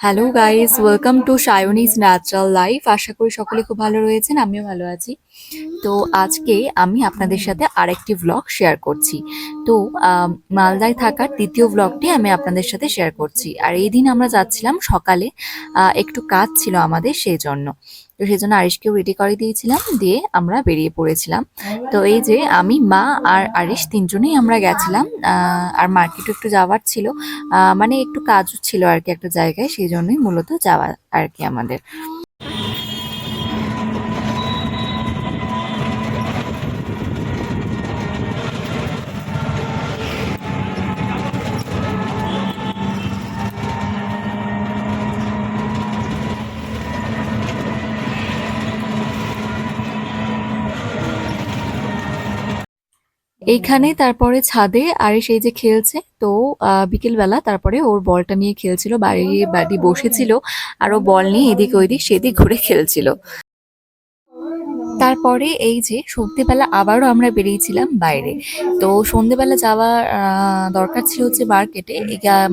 Hello guys welcome to Sayani's natural life আশা করি সকলে খুব ভালো রয়েছেন, আমিও ভালো আছি। তো আজকে আমি আপনাদের সাথে আরেকটি ব্লগ শেয়ার করছি। তো মালদায় থাকার তৃতীয় ব্লগটি আমি আপনাদের সাথে শেয়ার করছি। আর এই দিন আমরা যাচ্ছিলাম সকালে একটু কাজ ছিল আমাদের সেই জন্য। তো সেই জন্য আরিশকেও রেডি করে দিয়েছিলাম, দিয়ে আমরা বেরিয়ে পড়েছিলাম। তো এই যে আমি, মা আর আরিশ তিনজনেই আমরা গেছিলাম আর মার্কেটও একটু যাওয়ার ছিল। মানে একটু কাজও ছিল আর কি একটা জায়গায়, সেই জন্যই মূলত যাওয়া আর কি আমাদের। এইখানে তারপরে ছাদে আর সেই যে খেলছে, তো বিকেলবেলা তারপরে ওর বলটা নিয়ে খেলছিল, বাড়ি বাড়ি বসেছিল, আর ও বল নিয়ে এদিক ওইদিক সেদিক ঘুরে খেলছিল। তারপরে এই যে সন্ধেবেলা আবারও আমরা বেরিয়েছিলাম বাইরে। তো সন্ধেবেলা যাওয়ার আহ, দরকার ছিল হচ্ছে মার্কেটে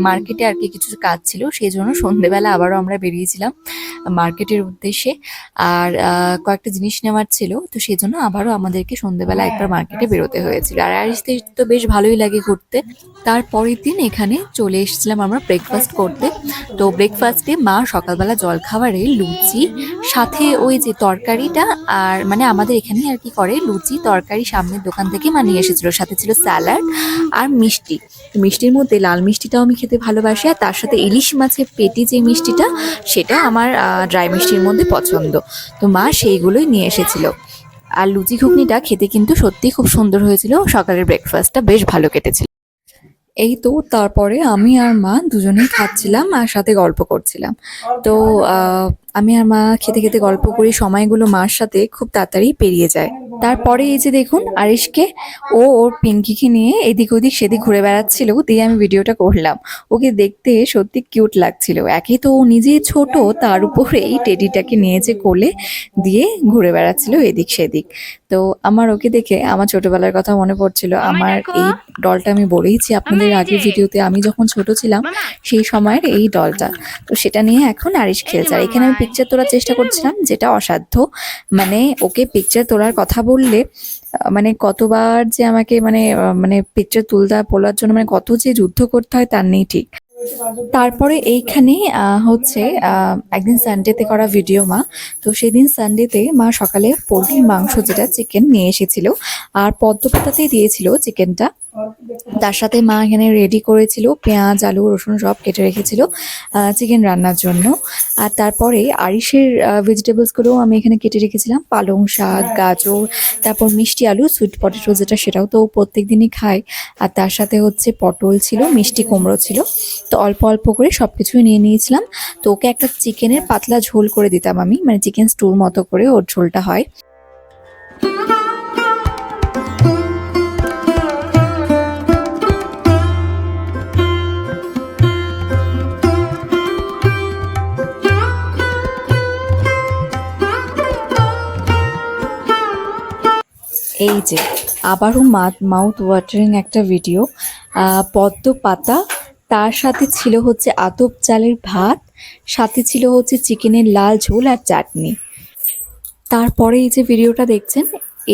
মার্কেটে আর কি কিছু কাজ ছিল সেই জন্য সন্ধেবেলা আবারও আমরা বেরিয়েছিলাম মার্কেটের উদ্দেশ্যে। আর কয়েকটা জিনিস নেওয়ার ছিল তো সেই জন্য আবারও আমাদেরকে সন্ধেবেলা একবার মার্কেটে বেরোতে হয়েছিল। আর আরিসতে তো বেশ ভালোই লাগে ঘুরতে। তারপরের দিন এখানে চলে এসেছিলাম আমরা ব্রেকফাস্ট করতে। তো ব্রেকফাস্টে মা সকালবেলা জলখাবারে লুচি সাথে ওই যে তরকারিটা আর মানে আমাদের এখানে আর কি করে, লুচি, তরকারি সামনের দোকান থেকে মা নিয়ে এসেছিল। সাথে ছিল স্যালাড আর মিষ্টি। মিষ্টির মধ্যে লাল মিষ্টিটাও আমি খেতে ভালোবাসি, আর তার সাথে ইলিশ মাছের পেটি যে মিষ্টিটা সেটা আমার ড্রাই মিষ্টির মধ্যে পছন্দ। তো মা সেইগুলোই নিয়ে এসেছিল। আর লুচি ঘুগনিটা খেতে কিন্তু সত্যি খুব সুন্দর হয়েছিল। সকালের ব্রেকফাস্টটা বেশ ভালো কেটেছিল। এই তো তারপরে আমি আর মা দুজনেই খাচ্ছিলাম আর সাথে গল্প করছিলাম। তো আমি আর মা খেতে খেতে গল্প করি সময়গুলো মার সাথে খুব তাড়াতাড়ি পেরিয়ে যায়। তারপরে এই যে দেখুন আরিশকে ও ওর পিঙ্কিকে নিয়ে এদিক ওদিক সেদিক ঘুরে বেড়াচ্ছিল দিয়ে আমি ভিডিওটা করলাম। ওকে দেখতে সত্যি কিউট লাগছিল। একে তো ও নিজে ছোট তার উপরে এই টেডিটাকে নিয়েছে কোলে দিয়ে ঘুরে বেড়াচ্ছিল এদিক সেদিক। তো আমার ওকে দেখে আমার ছোটবেলার কথা মনে পড়ছিল। আমার এই ডলটা আমি বলেইছি আপনাদের আগের ভিডিওতে আমি যখন ছোট ছিলাম সেই সময়ের এই ডলটা। তো সেটা নিয়ে এখন আরিশ খেলছে। আর এখানে আমি পিকচার তোলার চেষ্টা করছিলাম, যেটা অসাধ্য। মানে ওকে পিকচার তোলার কথা বললে মানে কতবার যে আমাকে মানে মানে পিকচার তুলতে বলার জন্য মানে কত যে যুদ্ধ করতে হয় তার নেই ঠিক। তারপরে এইখানে হচ্ছে একদিন সানডেতে করা ভিডিও মা। তো সেদিন সানডেতে মা সকালে পোলট্রির মাংস যেটা চিকেন নিয়ে এসেছিল। আর পদ্মপাতাতেই দিয়েছিল চিকেনটা তার সাথে মা এখানে রেডি করেছিল, পেঁয়াজ, আলু, রসুন সব কেটে রেখেছিল চিকেন রান্নার জন্য। আর তারপরে আরিসের ভেজিটেবলসগুলোও আমি এখানে কেটে রেখেছিলাম। পালং শাক, গাজর, তারপর মিষ্টি আলু সুইট পটেটো যেটা সেটাও তো প্রত্যেক দিনই খায়। আর তার সাথে হচ্ছে পটল ছিল, মিষ্টি কুমড়ো ছিল। তো অল্প অল্প করে সব কিছুই নিয়ে নিয়েছিলাম। তো ওকে একটা চিকেনের পাতলা ঝোল করে দিতাম আমি মানে চিকেন স্টুর মতো করে ওর ঝোলটা হয়। এই যে, আবারও মাউথ ওয়াটারিং একটা ভিডিও পদ্ম পাতা, তার সাথে ছিল হচ্ছে আতপ চালের ভাত, সাথে ছিল হচ্ছে চিকেনের লাল ঝোল আর চাটনি। তারপরে এই যে ভিডিওটা দেখছেন,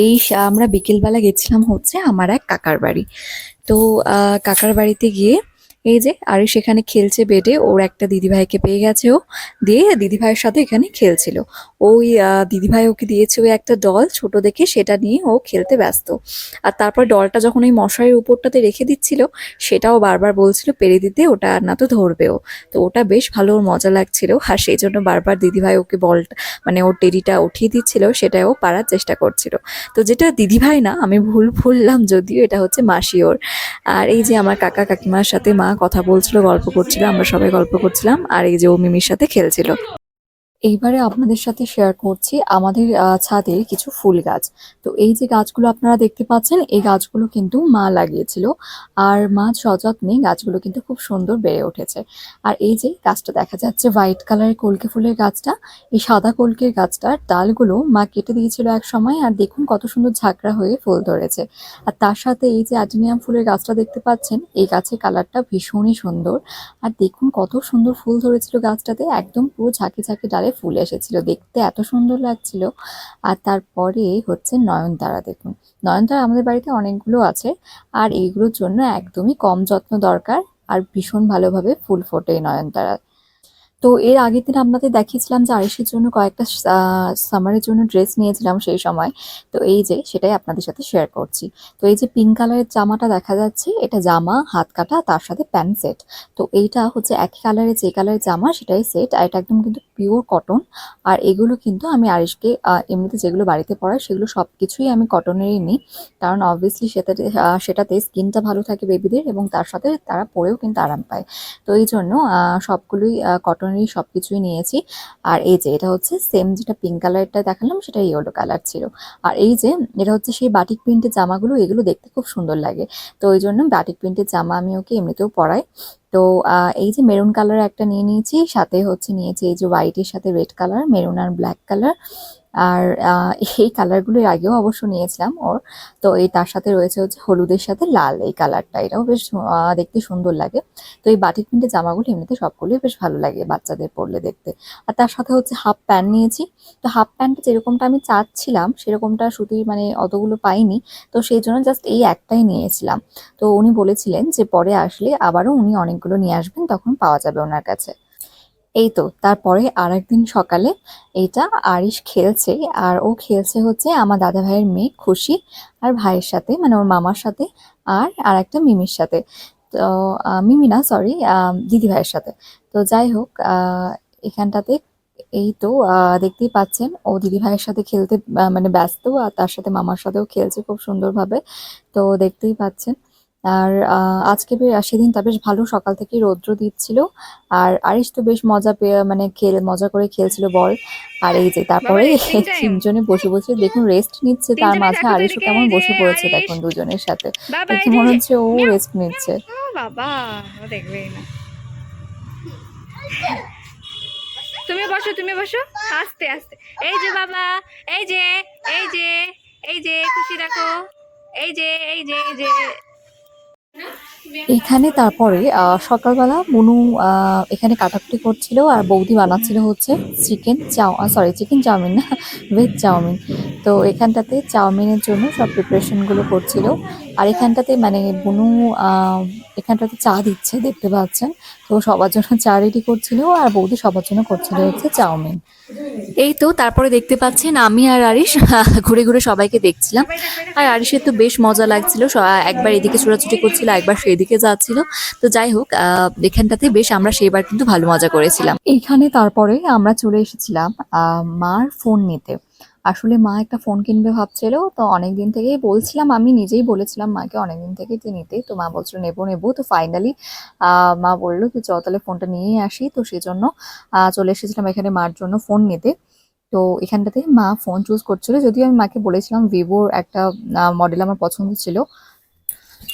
এই আমরা বিকেলবেলা গেছিলাম হচ্ছে আমার এক কাকার বাড়ি। তো কাকার বাড়িতে গিয়ে এই যে, আরে সেখানে খেলছে বেডে ওর একটা দিদিভাইকে পেয়ে গেছে ও, দিয়ে দিদিভাইয়ের সাথে এখানে খেলছিল। ওই দিদিভাই ওকে দিয়েছে ওই একটা ডল ছোট দেখে সেটা নিয়ে ও খেলতে ব্যস্ত। আর তারপর ডলটা যখন ওই মশারির উপরটাতে রেখে দিচ্ছিল, সেটাও বারবার বলছিল, পেরে দিতে, ওটা আর না তো ধরবেও তো ওটা বেশ ভালো ওর মজা লাগছিল, আর সেই জন্য বারবার দিদিভাই ওকে বলটা মানে ওর টেরিটা উঠিয়ে দিচ্ছিল সেটাও পারার চেষ্টা করছিল। তো যেটা দিদিভাই না, আমি ভুল ভুললাম যদিও, এটা হচ্ছে মাসি ওর। আর এই যে আমার কাকা কাকিমার সাথে মা কথা বলছিল, গল্প করছিল, আমরা সবাই গল্প করছিলাম, আর এই যে ও মিমির সাথে খেলছিল। এইবারে আপনাদের সাথে শেয়ার করছি আমাদের ছাদের কিছু ফুল গাছ। তো এই যে গাছগুলো আপনারা দেখতে পাচ্ছেন, এই গাছগুলো কিন্তু মা লাগিয়েছিল। আর মা সযত্নে গাছগুলো কিন্তু খুব সুন্দর বেড়ে উঠেছে। আর এই যে গাছটা দেখা যাচ্ছে হোয়াইট কালারের কলকে ফুলের গাছটা, এই সাদা কলকের গাছটার ডালগুলো মা কেটে দিয়েছিল এক সময় আর দেখুন কত সুন্দর ঝাঁকড়া হয়ে ফুল ধরেছে। আর তার সাথে এই যে অ্যাডিনিয়াম ফুলের গাছটা দেখতে পাচ্ছেন, এই গাছের কালারটা ভীষণই সুন্দর। আর দেখুন কত সুন্দর ফুল ধরেছিল গাছটাতে, একদম পুরো ঝাঁকে ঝাঁকে ডালে ফুল এসেছিল। দেখতে এত সুন্দর লাগছিল। আর তারপরে হচ্ছে নয়নতারা দেখুন। নয়নতারা আমাদের বাড়িতে অনেকগুলো আছে আর এইগুলোর জন্য একদমই কম যত্ন দরকার আর ভীষণ ভালোভাবে ফুল ফোটে নয়নতারা। তো এর আগের দিন আপনাদের দেখিয়েছিলাম যে আরিসের জন্য কয়েকটা সামারের জন্য ড্রেস নিয়েছিলাম সেই সময়। তো এই যে সেটাই আপনাদের সাথে শেয়ার করছি। তো এই যে পিঙ্ক কালারের জামাটা দেখা যাচ্ছে এটা জামা হাত কাটা তার সাথে প্যান্ট সেট তো এইটা হচ্ছে একই কালারের যে কালারের জামা সেটাই সেট আর এটা একদম কিন্তু পিওর কটন আর এগুলো কিন্তু আমি আহ, এমনিতে যেগুলো বাড়িতে পরাই সেগুলো সব কিছুই আমি কটনেরই নিই। কারণ অবভিয়াসলি সেটাতে সেটাতে স্কিনটা ভালো থাকে বেবিদের এবং তার সাথে তারা পরেও কিন্তু আরাম পায়। তো এই জন্য সবগুলোই সবগুলোই কটনেরই সব কিছুই নিয়েছি। আর এই যে, এটা হচ্ছে সেম যেটা পিঙ্ক কালারটা দেখালাম, সেটা ইয়েলো কালার ছিল। আর এই যে, এটা হচ্ছে সেই বাটিক প্রিন্টের জামাগুলো, এগুলো দেখতে খুব সুন্দর লাগে। তো ওই জন্য বাটিক প্রিন্টের জামা আমি ওকে এমনিতেও পরাই। তো এই যে মেরুন কালার একটা নিয়ে নিয়েছি, সাথে হচ্ছে নিয়েছি এই যে হোয়াইটের সাথে রেড কালার মেরুন আর ব্ল্যাক কালার আর এই কালারগুলো এর আগেও অবশ্য নিয়েছিলাম ওর। তো এই তার সাথে রয়েছে হচ্ছে হলুদের সাথে লাল এই কালারটা এটাও বেশ দেখতে সুন্দর লাগে। তো এই বাটিক প্রিন্টের জামাগুলো এমনিতে সবগুলোই বেশ ভালো লাগে বাচ্চাদের পরলে দেখতে। আর তার সাথে হচ্ছে হাফ প্যান্ট নিয়েছি। তো হাফ প্যান্টটা যেরকমটা আমি চাচ্ছিলাম, সেরকমটা সুতির মানে অতগুলো পাইনি। তো সেই জন্য জাস্ট এই একটাই নিয়েছিলাম। তো উনি বলেছিলেন যে পরে আসলে আবারও উনি অনেকগুলো নিয়ে আসবেন, তখন পাওয়া যাবে ওনার কাছে। এই তো তারপরে আর একদিন সকালে এইটা আরিশ খেলছে আর ও খেলছে হচ্ছে আমার দাদা ভাইয়ের মেয়ে খুশি আর ভাইয়ের সাথে মানে ওর মামার সাথে আর আর একটা মিমির সাথে। তো মিমি না সরি দিদি ভাইয়ের সাথে। তো যাই হোক এখানটাতে এই তো দেখতেই পাচ্ছেন ও দিদি ভাইয়ের সাথে খেলতে মানে ব্যস্ত আর তার সাথে মামার সাথেও খেলছে খুব সুন্দরভাবে। তো দেখতেই পাচ্ছেন আর আজকে সেদিন তা বেশ ভালো সকাল থেকে রৌদ্র দিচ্ছিল। আর আরিশ তো বেশ মজা পেয়ে মানে খেল মজা করে খেলছিল বল। আর এই যে তারপরে? তিনজনে বসে বসে দেখুন রেস্ট নিচ্ছে তার মাঝে আরিশও কেমন বসে পড়েছে দেখুন দুজনের সাথে। দেখে মনে হচ্ছে ও রেস্ট নিচ্ছে। বাবা দেখবেই না। তুমি বসো তুমি বসো। আস্তে আস্তে। এই যে বাবা এই যে এই যে এই যে খুশি দেখো। এই যে এই যে এই যে। এখানে তারপরে সকালবেলা মনু এখানে কাটাকুটি করছিল আর বৌদি বানাচ্ছিল হচ্ছে chicken chow sorry chicken chowmein না ভেজ চাউমিন। তো এখানটাতে চাউমিনের জন্য সব প্রিপারেশনগুলো করছিল। আর এখানটাতে মানে বুনু এখানটাতে চা দিচ্ছে, দেখতে পাচ্ছেন। তো সবার জন্য চা রেডি করছিল আর বৌদি সবার জন্য করছিল হচ্ছে চাউমিন। এই তো, তারপরে দেখতে পাচ্ছেন আমি আর আরিশ, ঘুরে ঘুরে সবাইকে দেখছিলাম। আর আরিশের তো বেশ মজা লাগছিল একবার এদিকে ছোটাছুটি করছিল, একবার সেদিকে যাচ্ছিল। তো যাই হোক এখানটাতে বেশ আমরা সেইবার কিন্তু ভালো মজা করেছিলাম। এইখানে তারপরে আমরা চলে এসেছিলাম মার ফোন নিতে। আসলে মা একটা ফোন কিনবে ভাবছিল, তো অনেক দিন থেকেই বলছিলাম, আমি নিজেই বলেছিলাম মাকে অনেক দিন থেকেই যে নিতে, তো মা বলছিল নেব নেব। তো ফাইনালি মা বলল যে চ তাহলে ফোনটা নিয়েই আসি। তো সেই জন্য চলে এসেছিলাম এখানে মার জন্য ফোন নিতে। তো এখানটাতে মা ফোন চুজ করছিল, যদিও আমি মাকে বলেছিলাম ভিভোর একটা মডেল আমার পছন্দ ছিল।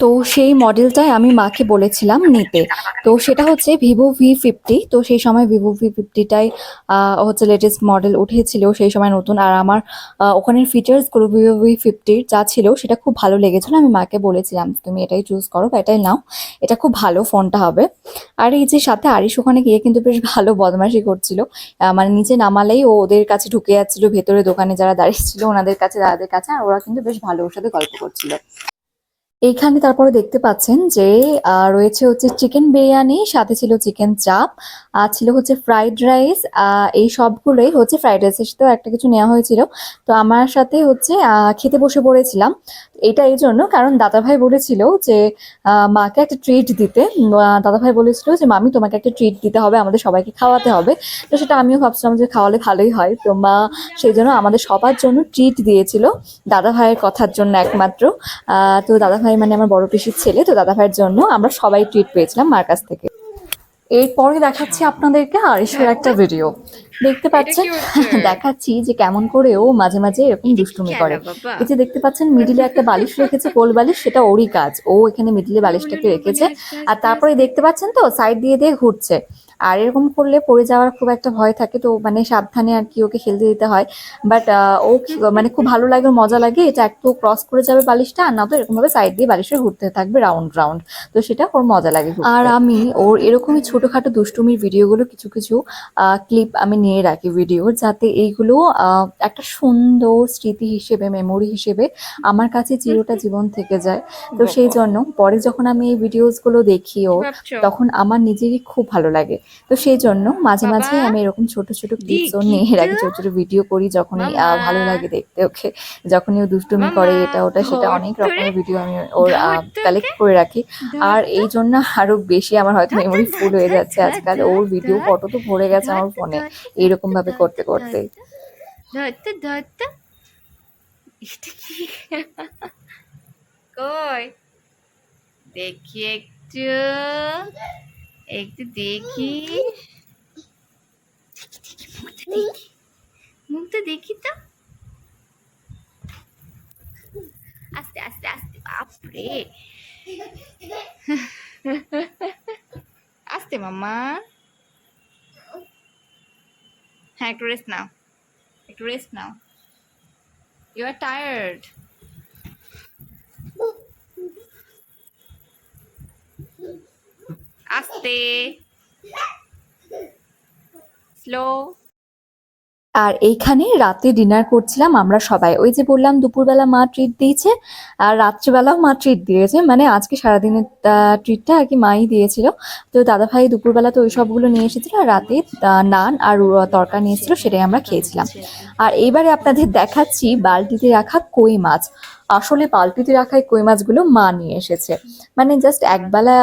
তো সেই মডেলটাই আমি মাকে বলেছিলাম নিতে। তো সেটা হচ্ছে ভিভো ভি ফিফটি তো সেই সময় ভিভো ভি ফিফটিটাই হচ্ছে লেটেস্ট মডেল উঠেছিল সেই সময় নতুন। আর আমার ওখানের ফিচার্সগুলো ভিভো ভি ফিফটির যা ছিল সেটা খুব ভালো লেগেছিল। আমি মাকে বলেছিলাম, তুমি এটাই চুজ করো, বা এটাই নাও। এটা খুব ভালো ফোনটা হবে। আর এই যে সাথে আরিশ ওখানে গিয়ে কিন্তু বেশ ভালো বদমাশি করছিল। মানে নিচে নামালেই ও ওদের কাছে ঢুকে যাচ্ছিল, ভেতরে দোকানে যারা দাঁড়িয়ে ছিল ওনাদের কাছে দাদাদের কাছে, আর ওরা কিন্তু বেশ ভালো ওর সাথে গল্প করছিল। এইখানে তারপরে দেখতে পাচ্ছেন যে রয়েছে হচ্ছে চিকেন বিরিয়ানি, সাথে ছিল চিকেন চাপ আর ছিল হচ্ছে ফ্রাইড রাইস এই সবগুলোই হচ্ছে ফ্রাইড রাইসের সাথেও একটা কিছু নেওয়া হয়েছিল। তো আমার সাথে হচ্ছে খেতে বসে পড়েছিলাম। এটা এই জন্য কারণ দাদাভাই বলেছিল যে মাকে একটা ট্রিট দিতে। দাদাভাই বলেছিল যে, মামি, তোমাকে একটা ট্রিট দিতে হবে, আমাদের সবাইকে খাওয়াতে হবে। তো সেটা আমিও ভাবছিলাম যে, খাওয়ালে ভালোই হয়। তো মা সেই জন্য আমাদের সবার জন্য ট্রিট দিয়েছিল। দাদা ভাইয়ের কথার জন্য একমাত্র। তো দাদা ভাই মানে আমার বড় পিসির ছেলে তো দাদা ভাইয়ের জন্য আমরা সবাই ট্রিট পেয়েছিলাম মার কাছ থেকে। এরপরে দেখাচ্ছি আপনাদেরকে আরিশের একটা ভিডিও দেখতে পাচ্ছেন? দেখাচ্ছি যে কেমন করে ও মাঝে মাঝে এরকম দুষ্টুমি করে। এই যে দেখতে পাচ্ছেন মিডিলে একটা বালিশ রেখেছে কোল বালিশ সেটা ওরই কাজ। ও এখানে মিডিলে বালিশটাকে রেখেছে। আর তারপরে দেখতে পাচ্ছেন তো সাইড দিয়ে দিয়ে ঘুরছে। আর এরকম করলে পড়ে যাওয়ার খুব একটা ভয় থাকে তো মানে সাবধানে আর কি ওকে খেলতে দিতে হয়। বাট ও মানে খুব ভালো লাগে মজা লাগে এটা একটু ক্রস করে যাবে বালিশটা আর না তো এরকম ভাবে সাইড দিয়ে বালিশে ঘুরতে থাকবে রাউন্ড রাউন্ড তো সেটা ওর মজা লাগে আর আমি ওর এরকমই ছোটোখাটো দুষ্টুমির ভিডিওগুলো কিছু কিছু ক্লিপ আমি নিয়ে রাখি ভিডিও যাতে এইগুলো একটা সুন্দর স্মৃতি হিসেবে মেমোরি হিসেবে আমার কাছে চিরটা জীবন থেকে যায়। তো সেই জন্য পরে যখন আমি এই ভিডিওসগুলো দেখি ওর তখন আমার নিজেরই খুব ভালো লাগে। তো সেই জন্য মাঝে মাঝে আমি এরকম ছোট ছোট ক্লিপসও নিয়ে রাখি তো। ছোট ছোট ভিডিও করি যখনই ভালো লাগে দেখতে ওকে। যখনই ও দুষ্টুমি করে এটা ওটা সেটা অনেক রকমের ভিডিও আমি ওর কালেক্ট করে রাখি। আর এই জন্য আরও বেশি আমার হয়তো মেমোরি ফুল হয়ে যাচ্ছে আজকাল। ওর ভিডিও ফটো তো ভরে গেছে আমার ফোনে এইরকম ভাবে করতে করতে। এটা কি? কই? দেখি একটু। একটু দেখি। মুখটা দেখি তো। আস্তে আস্তে আস্তে, বাপরে। আস্তে মামা হ্যাঁ একটু রেস্ট নাও। একটু রেস্ট নাও। ইউ আর টায়ার্ড আস্তে। স্লো আর এইখানে রাতে ডিনার করছিলাম আমরা সবাই। ওই যে বললাম, দুপুরবেলা মা ট্রিট দিয়েছে আর রাত্রিবেলাও মা ট্রিট দিয়েছে। মানে আজকে সারাদিনের ট্রিটটা আর কি মাই দিয়েছিল। তো দাদা ভাই দুপুরবেলা তো ওই সবগুলো নিয়ে এসেছিল আর রাতে নান আর তরকা নিয়ে এসেছিল, সেটাই আমরা খেয়েছিলাম। আর এইবারে আপনাদের দেখাচ্ছি বালতিতে রাখা কই মাছ। আসলে বালতিতে রাখায় কই মাছগুলো মা নিয়ে এসেছে। মানে জাস্ট একবেলা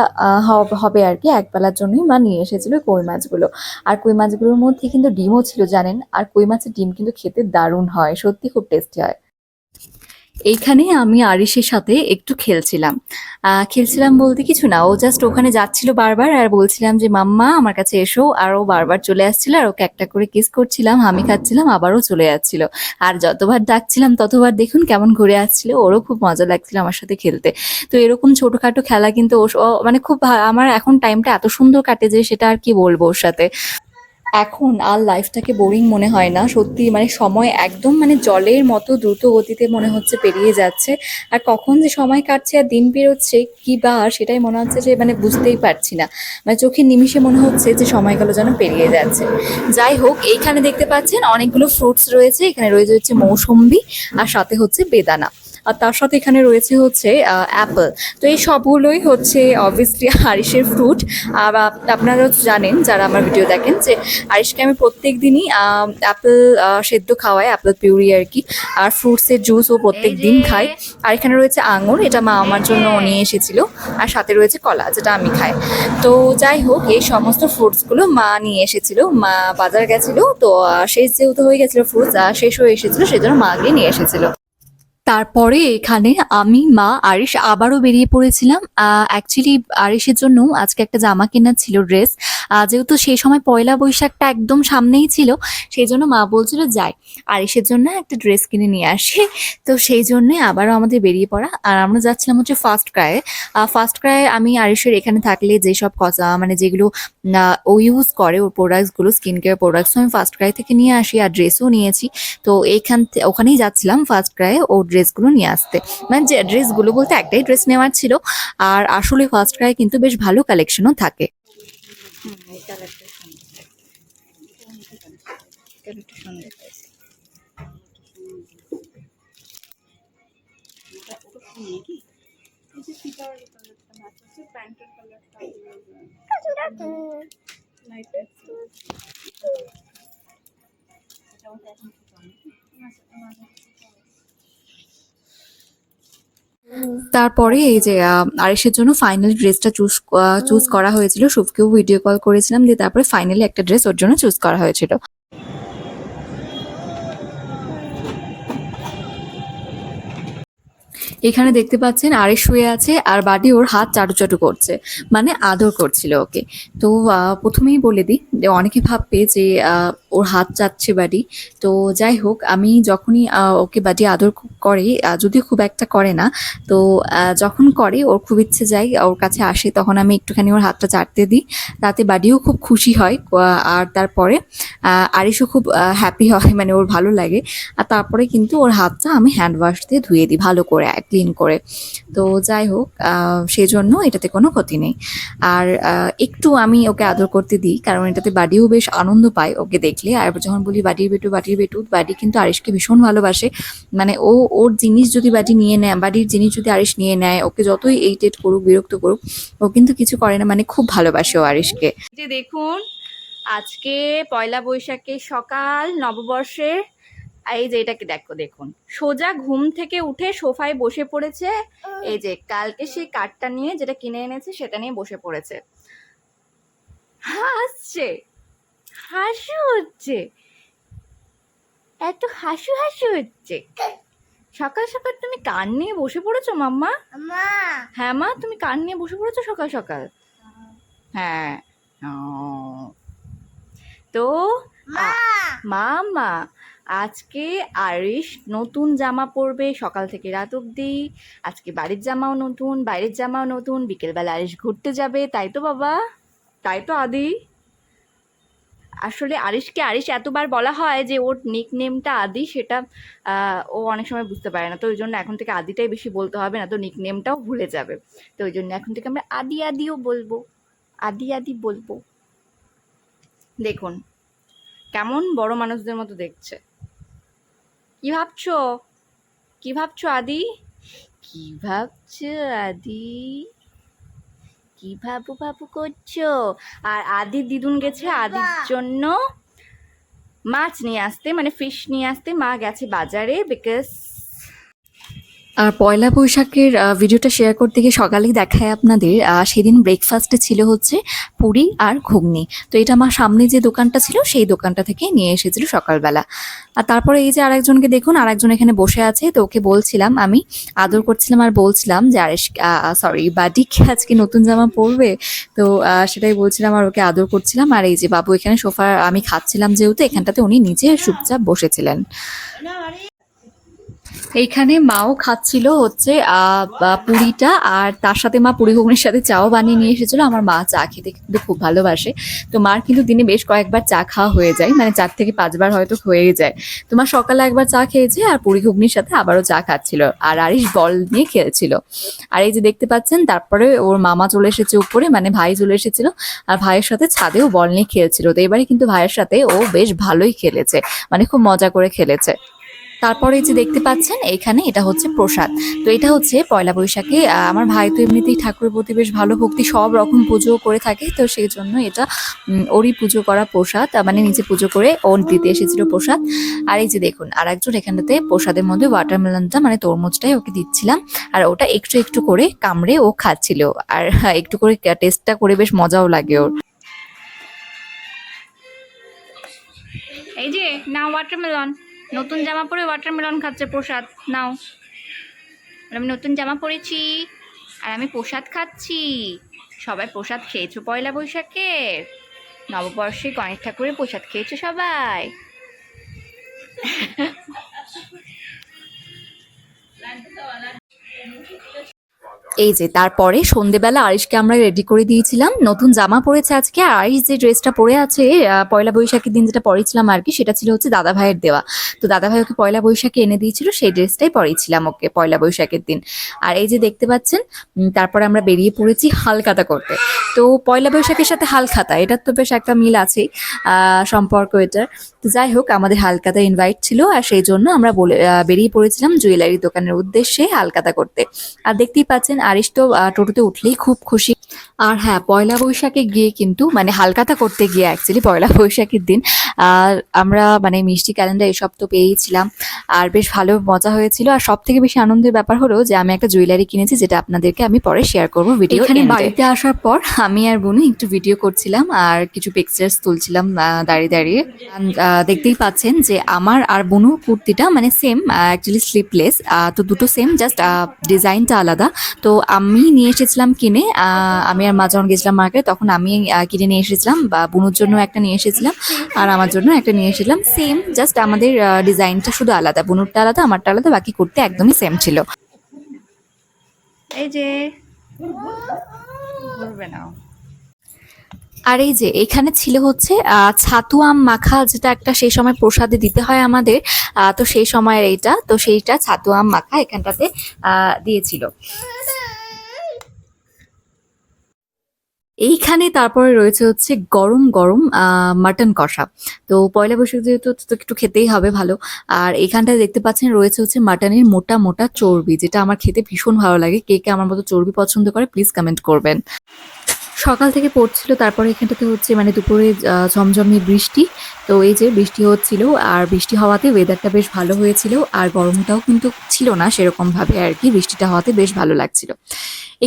হবে আর কি, একবেলার জন্যই মা নিয়ে এসেছিল কই মাছগুলো। আর কই মাছগুলোর মধ্যে কিন্তু ডিমও ছিল, জানেন? আর কই মাছের ডিম কিন্তু খেতে দারুণ হয়, সত্যি খুব টেস্টি হয়। এইখানে আমি আরিসের সাথে একটু খেলছিলাম। খেলছিলাম বলতে কিছু না, ও জাস্ট ওখানে যাচ্ছিল বারবার আর বলছিলাম যে, মাম্মা, আমার কাছে এসো। আর ও বারবার চলে আসছিল আর ওকে একটা করে কিস করছিলাম, আমি খাচ্ছিলাম, আবারও চলে যাচ্ছিল। আর যতবার ডাকছিলাম, ততবার দেখুন কেমন ঘুরে আসছিল, ওরও খুব মজা লাগছিল আমার সাথে খেলতে। তো এরকম ছোটখাটো খেলা কিন্তু ও মানে খুব আমার এখন টাইমটা এত সুন্দর কাটে যে, সেটা আর কি বলব ওর সাথে। এখন আর লাইফটাকে বোরিং মনে হয় না। সত্যি মানে সময় একদম মানে জলের মতো দ্রুত গতিতে মনে হচ্ছে পেরিয়ে যাচ্ছে। আর কখন যে সময় কাটছে আর দিন পেরোচ্ছে, কি বা সেটাই মনে হচ্ছে যে মানে বুঝতেই পারছি না। মানে চোখের নিমিষে মনে হচ্ছে যে সময় সময়গুলো যেন পেরিয়ে যাচ্ছে। যাই হোক, এইখানে দেখতে পাচ্ছেন অনেকগুলো ফ্রুটস রয়েছে। এখানে রয়েছে হচ্ছে মৌসম্বি আর সাথে হচ্ছে বেদানা। আর তার সাথে এখানে রয়েছে হচ্ছে অ্যাপেল তো এই সবগুলোই হচ্ছে অবভিয়াসলি আরিসের ফ্রুট আর আপ- আপনারাও জানেন, যারা আমার ভিডিও দেখেন, যে আরিশকে আমি প্রত্যেক দিনই অ্যাপেল সেদ্ধ খাওয়াই অ্যাপেল পিউরি আর কি। আর ফ্রুটসের জুস ও প্রত্যেক দিন খাই। আর এখানে রয়েছে আঙুর, এটা মা আমার জন্য নিয়ে এসেছিল। আর সাথে রয়েছে কলা, যেটা আমি খাই। তো যাই হোক, এই সমস্ত ফ্রুটসগুলো মা নিয়ে এসেছিল। মা বাজার গেছিল, তো শেষ যেহেতু হয়ে গেছিল ফ্রুটস শেষ হয়ে এসেছিল, সেজন্য মা গিয়ে নিয়ে এসেছিল। তারপরে এখানে আমি, মা, আরিশ আবারও বেরিয়ে পড়েছিলাম। অ্যাকচুয়ালি আরিশের জন্য আজকে একটা জামা কেনার ছিল ড্রেস যেহেতু সেই সময় পয়লা বৈশাখটা একদম সামনেই ছিল, সেই জন্য মা বলছিল, যাই, আরিশের জন্য একটা ড্রেস কিনে নিয়ে আসি। তো সেই জন্যে আবারও আমাদের বেরিয়ে পড়া। আর আমরা যাচ্ছিলাম হচ্ছে ফার্স্ট ক্রায়ে ফার্স্ট ক্রায়ে আমি আরিশের এখানে থাকলে যেসব কথা মানে যেগুলো ও ইউজ করে ওর প্রোডাক্টসগুলো স্কিন কেয়ার প্রোডাক্টস আমি ফার্স্ট ক্রাই থেকে নিয়ে আসি আর ড্রেসও নিয়েছি। তো এইখান ওখানেই যাচ্ছিলাম ফার্স্ট ক্রায়ে ও ড্রেসগুলো নিয়ে আসতে। মানে যে ড্রেসগুলো বলতে একটাই ড্রেস নেওয়ার ছিল। আর আসলে ফার্স্ট ক্রায়ে কিন্তু বেশ ভালো কালেকশনও থাকে। হুম, এই কালারটা সুন্দর লাগছে। কালারটা সুন্দর হয়েছে। তারপরে এই যে আহ, আরিশের জন্য ফাইনাল ড্রেসটা চুজ চুজ করা হয়েছিল। শুভকেও ভিডিও কল করেছিলাম দিয়ে তারপরে ফাইনালি একটা ড্রেস ওর জন্য চুজ করা হয়েছিল। এখানে দেখতে পাচ্ছেন আরে শুয়ে আছে আর বাডি ওর হাত চাটু চাটু করছে মানে আদর করছিল ওকে। তো প্রথমেই বলে দিই অনেকে ভাববে যে ওর হাত চাচ্ছে বাডি। তো যাই হোক আমি যখনই ওকে বাডি আদর করে যদিও খুব একটা করে না তো যখন করে ওর খুব ইচ্ছে যায় ওর কাছে আসে তখন আমি একটুখানি ওর হাতটা চাটতে দিই। তাতে বাডিও খুব খুশি হয় আর তারপরে আহ, আরিশও খুব হ্যাপি হয় মানে ওর ভালো লাগে। আর তারপরে কিন্তু ওর হাতটা আমি হ্যান্ড ওয়াশ দিয়ে ধুয়ে দিই ভালো করে ক্লিন করে। তো যাই হোক সেজন্য এটাতে কোনো ক্ষতি নেই। আর একটু আমি ওকে আদর করতে দিই, কারণ এটাতে বাড়িও বেশ আনন্দ পায় ওকে দেখলে। আর যখন বলি বাড়ির বেটু বাড়ির বেটু বাড়ি কিন্তু আরিশকে ভীষণ ভালোবাসে। মানে ও, ওর জিনিস যদি বাড়ি নিয়ে নেয় বাড়ির জিনিস যদি আরিশ নিয়ে নেয়, ওকে যতই এইটেট করুক, বিরক্ত করুক, ও কিন্তু কিছু করে না। মানে খুব ভালোবাসে ও আরিশকে। দেখুন, আজকে পয়লা বৈশাখে সকাল নববর্ষের এই যে এটাকে দেখো দেখুন। সোজা ঘুম থেকে উঠে সোফায় বসে পড়েছে। এই যে কালকে সেই কার্ডটা নিয়ে যেটা কিনে এনেছে সেটা নিয়ে বসে পড়েছে। হাসছে হাসু হচ্ছে। এত হাসু হাসু হচ্ছে। সকাল সকাল তুমি কান নিয়ে বসে পড়েছো মাম্মা? হ্যাঁ মা তুমি কান নিয়ে বসে পড়েছো সকাল সকাল? হ্যাঁ তো মা মা। মা আজকে আরিশ নতুন জামা পরবে সকাল থেকে রাত অবধি। আজকে বাড়ির জামাও নতুন, বাইরের জামাও নতুন, বিকেলবেলা আরিশ ঘুরতে যাবে। তাই তো বাবা? তাই তো আদি। আসলে আরিশকে আরিশ এতবার বলা হয় যে ওর নিক নেমটা আদি, সেটা ও অনেক সময় বুঝতে পারে না। তো ওই জন্য এখন থেকে আদিটাই বেশি বলতে হবে, না তো নিক নেমটাও ভুলে যাবে। তো ওই জন্য এখন থেকে আমরা আদি আদিও বলব। আদি আদি বলব। দেখুন, কেমন বড় মানুষদের মতো দেখছে। কি ভাবছ? কি ভাবছ আদি? কি ভাবছ আদি? কি ভাবু ভাবু করছ? আর আদি দিদুন গেছে আদির জন্য মাছ নিয়ে আসতে মানে ফিশ নিয়ে আসতে। মা গেছে বাজারে বিকজ আর পয়লা বৈশাখের ভিডিওটা শেয়ার করতে গিয়ে সকালেই দেখায় আপনাদের সেদিন ব্রেকফাস্টে ছিল হচ্ছে পুরি আর ঘুগনি। তো এটা আমার সামনে যে দোকানটা ছিল, সেই দোকানটা থেকে নিয়ে এসেছিল সকালবেলা। আর তারপরে এই যে আরেকজনকে দেখুন, আরেকজন এখানে বসে আছে, তো ওকে বলছিলাম আমি, আদর করছিলাম আর বলছিলাম যে, আরেশ সরি বাডিকে আজকে নতুন জামা পরবে? তো সেটাই বলছিলাম আর ওকে আদর করছিলাম। আর এই যে বাবু এখানে সোফা, আমি খাচ্ছিলাম যেহেতু, এখানটাতে উনি নিজে চুপচাপ বসেছিলেন। এইখানে মাও খাচ্ছিল হচ্ছে পুরিটা, আর তার সাথে মা পুরি ঘুগনির সাথে চাও বানিয়ে নিয়ে এসেছিল। আমার মা চা খেতে কিন্তু খুব ভালোবাসে। তো মার কিন্তু দিনে বেশ কয়েকবার চা খাওয়া হয়ে যায় মানে চার থেকে পাঁচবার হয়তো হয়ে যায়। তো মা সকালে একবার চা খেয়েছে, আর পুরি ঘুগনির সাথে আবারও চা খাচ্ছিল, আর আরিশ বল নিয়ে খেলছিল। আর এই যে দেখতে পাচ্ছেন, তারপরে ওর মামা চলে এসেছে উপরে মানে ভাই চলে এসেছিল, আর ভাইয়ের সাথে ছাদেও বল নিয়ে খেলছিল। তো এবারে কিন্তু ভাইয়ের সাথে ও বেশ ভালোই খেলেছে মানে খুব মজা করে খেলেছে। তারপরে যে দেখতে পাচ্ছেন, এখানে এটা হচ্ছে প্রসাদ। তো এটা হচ্ছে পয়লা বৈশাখে আমার ভাই তো এমনিতেই ঠাকুরের প্রতি বেশ ভালো ভক্তি, সব রকম পুজো করে থাকে, তো সেই জন্য এটা ওরই পুজো করা প্রসাদ মানে নিজে পুজো করে ওর দিতে এসেছিল প্রসাদ। আর এই যে দেখুন আর একজন এখানটাতে প্রসাদের মধ্যে ওয়াটারমেলনটা মানে তরমুজটাই ওকে দিচ্ছিলাম, আর ওটা একটু একটু করে কামড়ে ও খাচ্ছিল। আর একটু করে টেস্টটা করে বেশ মজাও লাগে ওর। এই যে, নাও ওয়াটারমেলন নতুন জামা পরে ওয়াটারমেলন খাচ্ছে প্রসাদ। নাও। আর আমি নতুন জামা পরেছি আর আমি প্রসাদ খাচ্ছি। সবাই প্রসাদ খেয়েছো পয়লা বৈশাখে। নববর্ষে গণেশ ঠাকুরের প্রসাদ খেয়েছো সবাই। এই যে, তারপরে সন্ধেবেলা আরিশকে আমরা রেডি করে দিয়েছিলাম। নতুন জামা পরেছে আজকে। আর আরিশ যে ড্রেসটা পরে আছে পয়লা বৈশাখের দিন যেটা পরেছিলাম আর কি, সেটা ছিল হচ্ছে দাদা ভাইয়ের দেওয়া। তো দাদা ভাই ওকে পয়লা বৈশাখে এনে দিয়েছিল, সেই ড্রেসটাই পরেছিলাম ওকে পয়লা বৈশাখের দিন। আর এই যে দেখতে পাচ্ছেন তারপরে আমরা বেরিয়ে পড়েছি হালখাতা করতে। তো পয়লা বৈশাখের সাথে হালখাতা, এটার তো বেশ একটা মিল আছেই সম্পর্ক এটার। তো যাই হোক, আমাদের হালকাতা ইনভাইট ছিল আর সেই জন্য আমরা বলে বেরিয়ে পড়েছিলাম জুয়েলারি দোকানের উদ্দেশ্যে হালকাতা করতে। আর দেখতেই পাচ্ছেন আরিশ তো টোটোতে উঠলেই খুব খুশি। আর হ্যাঁ পয়লা বৈশাখে গিয়ে কিন্তু মানে হালকাতা করতে গিয়ে অ্যাকচুয়ালি পয়লা বৈশাখের দিন আর আমরা মানে মিষ্টি ক্যালেন্ডার এসব তো পেয়েইছিলাম। আর বেশ ভালো মজা হয়েছিল। আর সব থেকে বেশি আনন্দের ব্যাপার হলো যে আমি একটা জুয়েলারি কিনেছি যেটা আপনাদেরকে আমি পরে শেয়ার করব ভিডিও এখানে বাড়িতে আসার পর আমি আর বোনু একটু ভিডিও করছিলাম আর কিছু পিকচার্স তুলছিলাম দাঁড়িয়ে দাঁড়িয়ে। দেখতেই পাচ্ছেন যে আমার আর বোনু কুর্তিটা মানে সেম অ্যাকচুয়ালি স্লিপলেস তো দুটো সেম জাস্ট ডিজাইনটা আলাদা। তো আমি নিয়ে এসেছিলাম কিনে আহ, আমি আর মা যখন গেছিলাম মার্কেটে তখন আমি কিনে নিয়ে এসেছিলাম বা বুনুর জন্য একটা নিয়ে এসেছিলাম আর আমার জন্য একটা নিয়ে এসেছিলাম সেম জাস্ট আমাদের ডিজাইনটা শুধু আলাদা বুনুরটা আলাদা আমারটা আলাদা বাকি করতে একদমই সেম ছিল। এই যে ঘুরবে না। আর এই যে, এখানে ছিল হচ্ছে ছাতু আম মাখা যেটা একটা সেই সময় প্রসাদে দিতে হয় আমাদের তো সেই সময়ের এইটা, তো সেইটা ছাতু আম মাখা এখানটাতে দিয়েছিল। এইখানে তারপরে রয়েছে হচ্ছে গরম গরম মাটন কষা। তো পয়লা বৈশাখ যেহেতু তো একটু খেতেই হবে ভালো। আর এখানটায় দেখতে পাচ্ছেন রয়েছে হচ্ছে মাটনের মোটা মোটা চর্বি, যেটা আমার খেতে ভীষণ ভালো লাগে। কে কে আমার মতো চর্বি পছন্দ করে প্লিজ কমেন্ট করবেন। সকাল থেকে পড়ছিল, তারপরে এখানটাতে হচ্ছে মানে দুপুরে ঝমঝমে বৃষ্টি। তো এই যে বৃষ্টি হচ্ছিল, আর বৃষ্টি হওয়াতে ওয়েদারটা বেশ ভালো হয়েছিল, আর গরমটাও কিন্তু ছিল না সেরকমভাবে আর কি, বৃষ্টিটা হওয়াতে বেশ ভালো লাগছিল।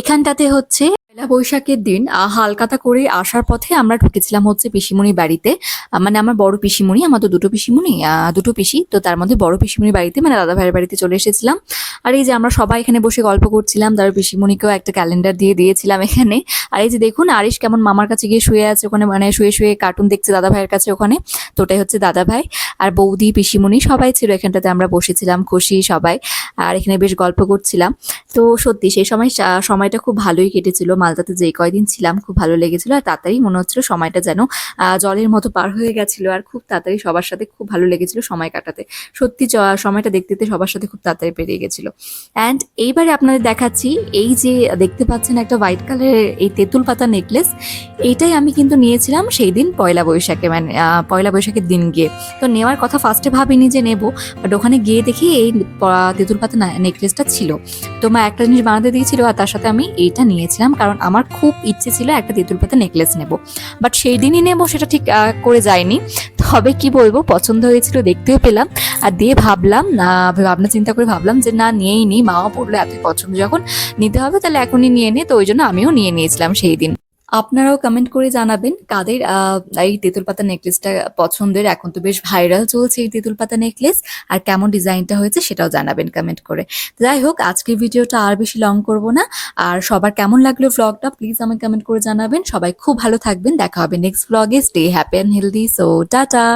এখানটাতে হচ্ছে পয়লা বৈশাখের দিন হালকাতা করে আসার পথে আমরা ঢুকেছিলাম হচ্ছে পিসিমণি বাড়িতে। মানে আমার বড় পিসিমণি, আমার তো দুটো পিসিমণি দুটো পিসি, তো তার মধ্যে বড় পিসিমণি বাড়িতে মানে দাদা ভাইয়ের বাড়িতে চলে এসেছিলাম। আর এই যে আমরা সবাই এখানে বসে গল্প করছিলাম, তার পিসিমণিকেও একটা ক্যালেন্ডার দিয়ে দিয়েছিলাম এখানে। আর এই যে দেখুন, আরিশ কেমন মামার কাছে গিয়ে শুয়ে আছে ওখানে মানে শুয়ে শুয়ে কার্টুন দেখছে দাদা ভাইয়ের কাছে ওখানে, তো ওটাই হচ্ছে দাদা ভাই। আর বৌদি, পিসিমণি সবাই ছিল এখানটাতে, আমরা বসেছিলাম খুশি সবাই, আর এখানে বেশ গল্প করছিলাম। তো সত্যি সেই সময় সময়টা খুব ভালোই কেটেছিল মালদাতে যেই কয়দিন ছিলাম, খুব ভালো লেগেছিল আর তাড়াতাড়ি মনে হচ্ছিল সময়টা যেন জলের মতো পার হয়ে গেছিল আর খুব তাড়াতাড়ি সবার সাথে খুব ভালো লেগেছিল সময় কাটাতে। সত্যি সময়টা দেখতে দেখতে সবার সাথে খুব তাড়াতাড়ি পেরিয়ে গেছিল। অ্যান্ড এইবারে আপনাদের দেখাচ্ছি, এই যে দেখতে পাচ্ছেন একটা হোয়াইট কালারের এই তেঁতুল পাতা নেকলেস এইটাই আমি কিন্তু নিয়েছিলাম সেই দিন পয়লা বৈশাখে মানে পয়লা বৈশাখের দিন গিয়ে। তো নেওয়ার কথা ফার্স্টে ভাবিনি যে নেব বাট ওখানে গিয়ে দেখি এই তেঁতুল পাতা নেকলেসটা ছিল। তো মা একটা জিনিস বানাতে দিয়েছিল আর তার সাথে আমি এইটা নিয়েছিলাম, কারণ আমার খুব ইচ্ছে ছিল একটা তেঁতুল পাতা নেকলেস নেব। বাট সেই দিনই নেব সেটা ঠিক করে যায়নি। তবে কি বলব, পছন্দ হয়েছিল, দেখতেও পেলাম। আর দিয়ে ভাবলাম, না, ভাবনা চিন্তা করে ভাবলাম যে, না, নিয়েই নি। মাও পড়ল এত পছন্দ, যখন নিতে হবে তাহলে এখনই নিয়ে নে। তো ওই জন্য আমিও নিয়ে নিয়েছিলাম সেই দিন। আপনারাও কমেন্ট করে জানাবেন কাদের এই তেঁতুল পাতা নেকলেসটা পছন্দের। এখন তো বেশ ভাইরাল চলছে এই তেঁতুল পাতা নেকলেস আর কেমন ডিজাইনটা হয়েছে সেটাও জানাবেন কমেন্ট করে। যাই হোক, আজকের ভিডিওটা আর বেশি লং করব না। আর সবার কেমন লাগল ব্লগটা প্লিজ আমাকে কমেন্ট করে জানাবেন। সবাই খুব ভালো থাকবেন। দেখা হবে নেক্সট ব্লগে stay happy and healthy so tata.